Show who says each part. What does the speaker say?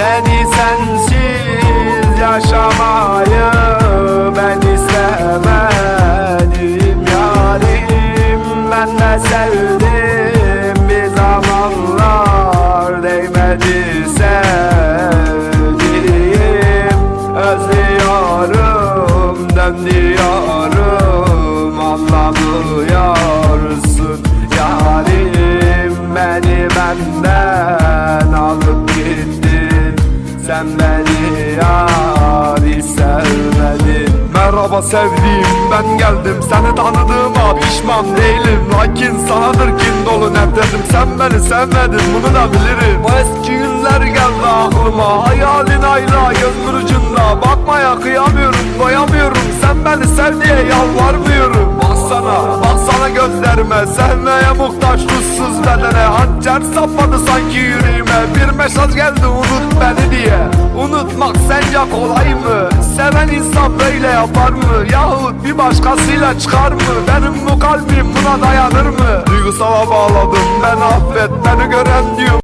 Speaker 1: Seni sensiz yaşamayı ben istemedim. Yarim Ben de sevdim. Bir zamanlar değmedi sevdiğim Özlüyorum dön diyorum. Anlamıyorsun yarim. Beni benden alıp gittin Sen beni yar sevmedin Merhaba sevdiğim ben geldim. Seni tanıdığıma pişman değilim. Lakin sanadır kin dolu nefretim Sen beni sevmedin bunu da bilirim. O eski günler geldi aklıma. Hayalin ayla gözümün ucunda. Bakmaya kıyamıyorum doyamıyorum. Sen beni sev diye yalvarmıyorum. Baksana baksana gözlerime. Sevmeye muhtaç ruhsuz bedene Hançer sapladı sanki yüreğime. Bir mesaj geldi unut beni diye Sence kolay mı? Seven insan böyle yapar mı? Yahut bir başkasıyla çıkar mı? Benim bu kalbim buna dayanır mı? Duygusala bağladım ben affet Beni gören diyor